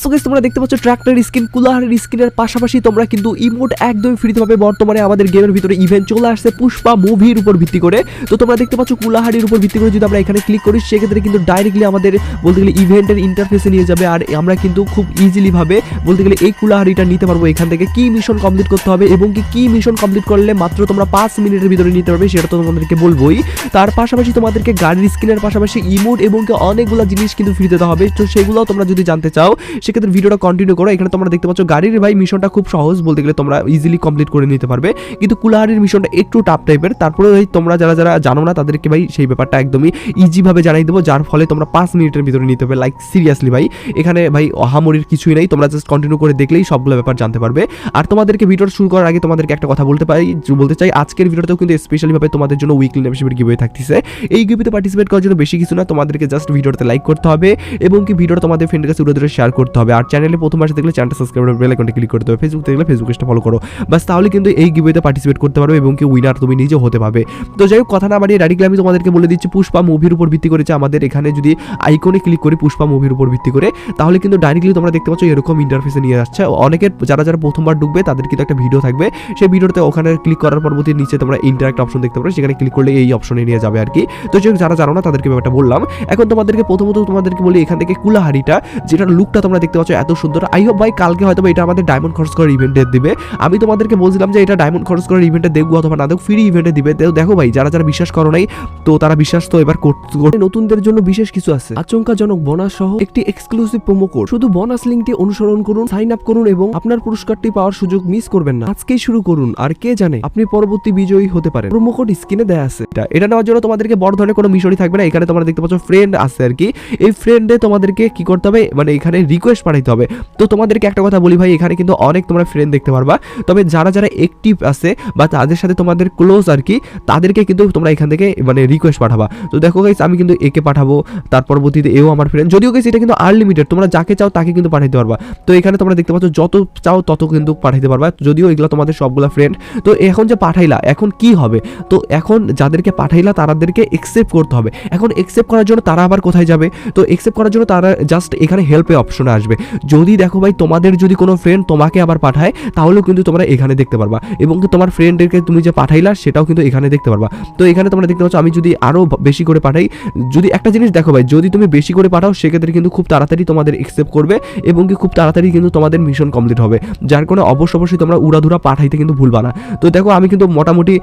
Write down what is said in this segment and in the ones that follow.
So guys তোমরা দেখতে পাচ্ছ ট্রাক্টর স্কিন কুলাহারের স্কিনের পাশাপাশি তোমরা কিন্তু ইমোট একদম ফ্রিতে পাবে। বর্তমানে আমাদের গেমের ভিতরে ইভেন্ট চলে আসছে পুষ্পা মুভির উপর ভিত্তি করে। তো তোমরা দেখতে পাচ্ছ কুলাহারির উপর ভিত্তি করে যদি আমরা এখানে ক্লিক করি, সেক্ষেত্রে কিন্তু ডাইরেক্টলি আমাদের বলতে গেলে ইভেন্টের ইন্টারফেসে নিয়ে যাবে। আর আমরা কিন্তু খুব ইজিলি ভাবে বলতে গেলে এই কুলাহারিটা নিতে পারব এখান থেকে। কি মিশন কমপ্লিট করতে হবে এবং কি কি মিশন কমপ্লিট করলে মাত্র তোমরা পাঁচ মিনিটের ভিতরে নিতে পারবে সেটা তো তোমাদেরকে বলবোই। তার পাশাপাশি তোমাদেরকে গাড়ির স্ক্রিনের পাশাপাশি ইমোট এবং অনেকগুলো জিনিস কিন্তু ফ্রিতে দেওয়া হবে। তো সেগুলোও তোমরা যদি জানতে চাও সেক্ষেত্রে ভিডিওটা কন্টিনিউ করো। এখানে তোমরা দেখতে পাচ্ছ, গাড়ির ভাই মিশনটা খুব সহজ বলতে গেলে তোমরা ইজিলি কমপ্লিট করে নিতে পারবে। কিন্তু কুলাহারির মিশনটা একটু টাফ টাইপের তারপরে তোমরা যারা যারা জানো না, তাদেরকে ভাই সেই ব্যাপারটা একদমই ইজিভাবে জানাই দেবো, যার ফলে তোমরা পাঁচ মিনিটের ভিতরে নিতে হবে লাইক সিরিয়াসলি ভাই, এখানে ভাই অহামরির কিছুই নেই। তোমরা জাস্ট কন্টিনিউ করে দেখলেই সবগুলো ব্যাপার জানতে পারবে। আর তোমাদেরকে ভিডিওটা শুরু করার আগে তোমাদেরকে একটা কথা বলতে পারি বলতে চাই, আজকের ভিডিওতেও কিন্তু স্পেশালিভাবে তোমাদের জন্য উইকলি মেম্বারশিপের গিভওয়ে থাকতেছে। এই গিভওয়েতে পার্টিসিপেট করার জন্য বেশি কিছু না, তোমাদেরকে জাস্ট ভিডিওতে লাইক করতে হবে এবং কি ভিডিওটা তোমাদের ফ্রেন্ডের কাছে উড়ে শেয়ার করতে হবে। আর চ্যানেলে প্রথম আসে দেখলে চ্যানেলটা সাবস্ক্রাইব করে বেল আইকনটা ক্লিক করতে হবে। ফেসবুক দেখলে ফেসবুক পেজটা ফলো করো। বাস তাহলে কিন্তু এই গিভওয়েতে পার্টিসিপেট করতে পারবে এবং কি উইনার তুমি নিজে হতে পারবে। তো যাই হোক, কথা না বাড়িয়ে ডাইরেক্টলি আমি তোমাদেরকে বলে দিচ্ছি, পুষ্পা মুভির উপর ভিত্তি করেছে আমাদের এখানে যদি আইকনে ক্লিক করি পুষ্পা মুভির উপর ভিত্তি করে, তাহলে কিন্তু ডাইরেক্টলি তোমরা দেখতে পাচ্ছ এরকম ইন্টারফেসে নিয়ে যাচ্ছে। অনেকের যারা যারা প্রথমবার ঢুকবে, তাদের কিন্তু একটা ভিডিও থাকবে। সেই ভিডিওতে ওখানে ক্লিক করার পরবর্তী নিচে তোমরা ইন্টারাক্ট অপশন দেখতে পারো। সেখানে ক্লিক করলে এই অপশনে নিয়ে যাবে আর কি। তো যাই হোক, যারা জানো না, তাদেরকে ব্যাপারটা বললাম। এখন তোমাদেরকে প্রথমত তোমাদেরকে বলি এখান থেকে কুলাহারিটা, যেটার লুকটা তোমরা দেখতে পাচ্ছ, এত সুন্দর। আই হোপ ভাই কালকে হয়তো এটা আমাদের ডায়মন্ড খরচ করার ইভেন্টে দিবে। আমি তোমাদেরকে বলছিলাম যে এটা ডায়মন্ড খরচ করার ইভেন্টে দেখব অথবা না দেখো ফ্রি ইভেন্টে দিবে। তো দেখো ভাই, যারা যারা বিশ্বাস করো নাই, তো তারা বিশ্বাস তো এবার করতে নতুনদের জন্য বিশেষ কিছু আছে। আচমকাজনক বোনাস সহ একটি এক্সক্লুসিভ প্রোমো কোড শুধু বোনাস লিঙ্কটি অনুসরণ করুন সাইন আপ করুন এবং আপনার পুরস্কারটি পাওয়ার সুযোগ মিস করবেন না। আজকেই শুরু করুন। আর কে জানে, আপনি পরবর্তী বিজয়ী হতে পারেন। প্রোমো কোড স্ক্রিনে দেয়া আছে। এটা এটা নেওয়ার জন্য তোমাদেরকে বড় ধরনের কোনো মিশনই থাকবে না। এখানে তোমরা দেখতে পাচ্ছ ফ্রেন্ড আছে আর কি। এই ফ্রেন্ডে তোমাদেরকে কি করতে হবে? মানে এখানে রিকোয়েস্ট পাঠাইতে হবে। তো তোমাদেরকে একটা কথা বলি ভাই, এখানে কিন্তু অনেক তোমরা ফ্রেন্ড দেখতে পারবা। তবে যারা যারা অ্যাক্টিভ আছে বা তাদের সাথে তোমাদের ক্লোজ আর কি, তাদেরকে কিন্তু তোমরা এখান থেকে মানে রিকোয়েস্ট পাঠাবা। তো দেখো গাইস আমি কিন্তু একে পাঠাবো, তার পরবর্তীতে এও আমার ফ্রেন্ড যদিও গাইস এটা কিন্তু আনলিমিটেড তোমরা যাকে চাও তাকে কিন্তু পাঠাইতে পারবা। তো এখানে তোমরা দেখতে পাচ্ছ, যত চাও তত কিন্তু পাঠাইতে পারবা। যদিও এগুলো তোমাদের সবগুলো ফ্রেন্ড তো এখন যে পাঠাইলা, এখন কি হবে? তো এখন যাদেরকে পাঠাইলা তাদেরকে একসেপ্ট করতে হবে। এখন একসেপ্ট করার জন্য তারা আবার কোথায় যাবে? তো একসেপ্ট করার জন্য তারা জাস্ট এখানে হেল্পে অপশনে আসবে। যদি দেখো ভাই তোমাদের যদি কোনো ফ্রেন্ড তোমাকে আবার পাঠায়, তাহলেও কিন্তু তোমরা এখানে দেখতে পারবা। এবং তোমার ফ্রেন্ডদেরকে তুমি যে পাঠাইলা, সেটাও কিন্তু এখানে দেখতে পারবা। তো এখানে তোমরা দেখতে পাচ্ছ, আমি যদি আরও বেশি করে পাঠাই, যদি একটা জিনিস দেখো ভাই, যদি তুমি বেশি করে পাঠাও, সেক্ষেত্রে কিন্তু খুব তাড়াতাড়ি তোমাদের একসেপ্ট করবে এবং কি খুব তাড়াতাড়ি কিন্তু তোমাদের মিশন কমপ্লিট হবে। যার কারণে অবশ্য অবশ্যই তোমরা উড়াধুরা পাঠাইতে কিন্তু ভুলবা না। তো দেখো, আমি কিন্তু মোটামুটি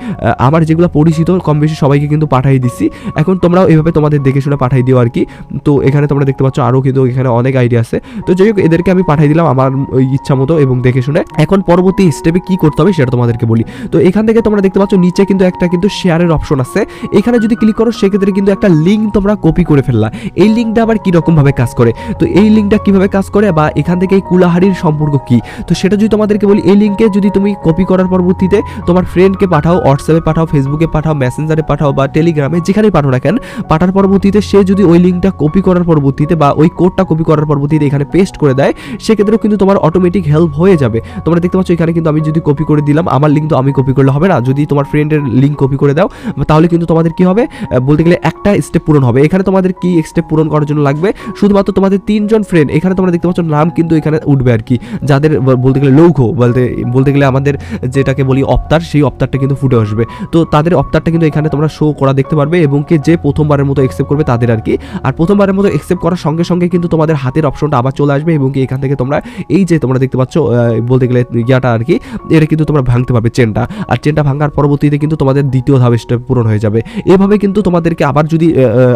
আমার যেগুলো পরিচিত কম বেশি সবাইকে কিন্তু পাঠাই দিচ্ছি এখন তোমরাও এভাবে তোমাদের দেখে শুনে পাঠাই দিও আর কি। তো এখানে তোমরা দেখতে পাচ্ছ আরও কিন্তু এখানে অনেক আইডিয়া আছে। তো যাই হোক, এদেরকে আমি পাঠাই দিলাম আমার ওই ইচ্ছা মতো এবং দেখে শুনে। এখন পরবর্তী স্টেপে কি করতে হবে সেটা তোমাদেরকে বলি। তো এখান থেকে তোমরা দেখতে পাচ্ছ, নিচে কিন্তু একটা কিন্তু শেয়ারের অপশন আছে। এখানে যদি ক্লিক করো, সেক্ষেত্রে কিন্তু একটা লিঙ্ক তোমরা কপি করে ফেললা। এই লিঙ্কটা আবার কি রকম ভাবে কাজ করে? তো এই লিঙ্কটা কীভাবে কাজ করে বা এখান থেকে এই কুলাহারির সম্পর্ক কি? তো সেটা যদি তোমাদেরকে বলি, এই লিঙ্কে যদি তুমি কপি করার পরবর্তীতে তোমার ফ্রেন্ডকে পাঠাও হোয়াটসঅ্যাপে পাঠাও ফেসবুকে পাঠাও মেসেঞ্জারে পাঠাও বা টেলিগ্রামে যেখানেই পাঠাও না কেন, পাঠার পরবর্তীতে সে যদি ওই লিঙ্কটা কপি করার পরবর্তীতে বা ওই কোডটা কপি করার পরবর্তীতে এখানে পেস্ট করে দেয়, সেক্ষেত্রেও কিন্তু তোমার অটোমেটিক হেল্প হয়ে যাবে। তোমরা দেখতে পাচ্ছ, এখানে কিন্তু আমি যদি কপি করে দিলাম, আমার লিঙ্ক তো আমি কপি করলে হবে না। যদি তোমার ফ্রেন্ডের লিঙ্ক কপি করে দাও, তাহলে কিন্তু তোমাদের কি হবে? বলতে গেলে একটা স্টেপ পূরণ হবে। এখানে তোমাদের কি স্টেপ পূরণ করার জন্য লাগবে? শুধুমাত্র তোমাদের তিনজন ফ্রেন্ড এখানে তোমরা দেখতে পাচ্ছ, নাম কিন্তু এখানে উঠবে আর কি। যাদের বলতে গেলে লৌঘ, বলতে বলতে গেলে আমাদের যেটাকে বলি অপ্তার সেই অপ্তারটা কিন্তু ফুটে আসবে। তো তাদের অপ্তারটা কিন্তু এখানে তোমরা শো করা দেখতে পারবে এবং কি যে প্রথমবারের মতো একসেপ্ট করবে তাদের আর কি। আর প্রথমবারের মতো একসেপ্ট করার সঙ্গে সঙ্গে কিন্তু তোমাদের হাতের অপশনটা আবার চলে আসবে এবং এখান থেকে তোমরা এই যে তোমরা দেখতে পাচ্ছ বলতে গেলে ইয়াটা আর কি, এটা কিন্তু তোমরা ভাঙতে পারবে চেনটা। আর চেনটা ভাঙার পরবর্তীতে কিন্তু তোমাদের দ্বিতীয় ধাপ স্টেপ পূরণ হয়ে যাবে। এভাবে কিন্তু তোমাদেরকে আবার যদি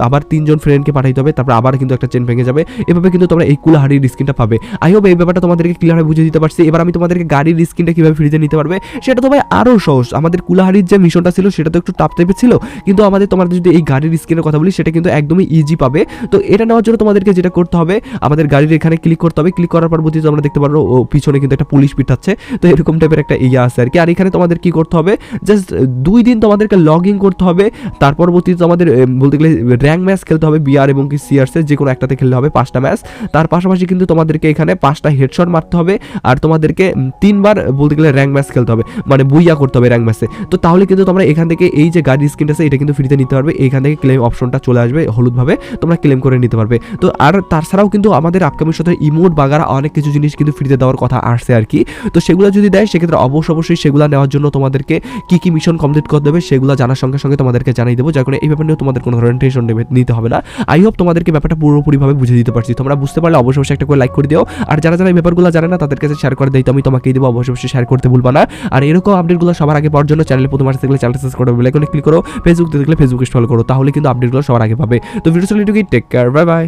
আবার তিনজন ফ্রেন্ডকে পাঠাইতে হবে, তারপর আবার কিন্তু একটা চেন ভেঙে যাবে। এভাবে কিন্তু তোমরা এই কুলাহারির স্ক্রিনটা পাবে। আই হোপ এই ব্যাপারটা তোমাদেরকে ক্লিয়ারভাবে বুঝিয়ে দিতে পারছি। এবার আমি তোমাদেরকে গাড়ির স্ক্রিনটা কীভাবে ফ্রিতে নিতে পারবে, সেটা তো ভাই আরও সহজ। আমাদের কুলাহারির যে মিশনটা ছিল, সেটা তো একটু টাপ টাইপের ছিল। কিন্তু আমাদের তোমাদের যদি এই গাড়ির স্ক্রিনের কথা বলি, সেটা কিন্তু একদমই ইজি পাবে। তো এটা নেওয়ার জন্য তোমাদেরকে যেটা করতে হবে, আমাদের গাড়ির এখানে ক্লিক করতে হবে। ক্লিক করার পরবর্তীতে তোমরা দেখতে পারো, ও পিছনে কিন্তু একটা পুলিশ পিঠাচ্ছে। তো এরকম টাইপের একটা ইয়ে আছে আর কি। আর এখানে তোমাদের কি করতে হবে? জাস্ট দুই দিন তোমাদেরকে লগ ইন করতে হবে। তার পরবর্তীতে তোমাদের বলতে গেলে র্যাঙ্ক ম্যাচ খেলতে হবে বিআর এবং কি সিআরসের যে কোনো একটাতে খেলতে হবে পাঁচটা ম্যাচ তার পাশাপাশি কিন্তু তোমাদেরকে এখানে পাঁচটা হেডশট মারতে হবে আর তোমাদেরকে তিনবার বলতে গেলে র্যাঙ্ক ম্যাচ খেলতে হবে। মানে বুইয়া করতে হবে র্যাঙ্ক ম্যাচে তো তাহলে কিন্তু তোমরা এখান থেকে এই যে গাড়ির স্ক্রিনটা আছে, এটা কিন্তু ফ্রিতে নিতে পারবে। এখান থেকে ক্লেম অপশনটা চলে আসবে হলুদভাবে। তোমরা ক্লেম করে নিতে পারবে। তো আর তাছাড়াও কিন্তু আমাদের আপকামিং সাথে সাথে ইমোট বাগারা অনেক কিছু জিনিস কিন্তু ফ্রিতে দেওয়ার কথা আসছে আর কি। তো সেগুলো যদি দেয়, সেক্ষেত্রে অবশ্যই অবশ্যই সেগুলো নেওয়ার জন্য তোমাদেরকে কি কি মিশন কমপ্লিট করতে হবে সেগুলো জানার সঙ্গে সঙ্গে তোমাদেরকে জানিয়ে দেবো। যার কারণে এই ব্যাপার নিয়েও তোমাদের কোনো ধরনের টেনশন নিতে হবে না। আই হোপ তোমাদেরকে ব্যাপারটা পুরোপুরিভাবে বুঝে দিতে পারছি। তোমরা বুঝতে পারলে অবশ্যই অবশ্যই একটা করে লাইক করে দিও। আর যারা যারা এই ব্যাপারগুলো জানে না, তাদের কাছে শেয়ার করে দিই তো আমি তোমাকেই দেবো অবশ্যই অবশ্যই শেয়ার করতে ভুলবা না। আর এরকম আপডেটগুলো সবার আগে পাওয়ার জন্য চ্যানেলে প্রথম আসতে গেলে চ্যানেলটা সাবস্ক্রাইব করো বেলাইকনে ক্লিক করো। ফেসবুক দেখলে ফেসবুক ইনস্টল করো, তাহলে কিন্তু আপডেটগুলো সবার আগে পাবে। তো ভিডিও চলে টেক কেয়ার বাই বাই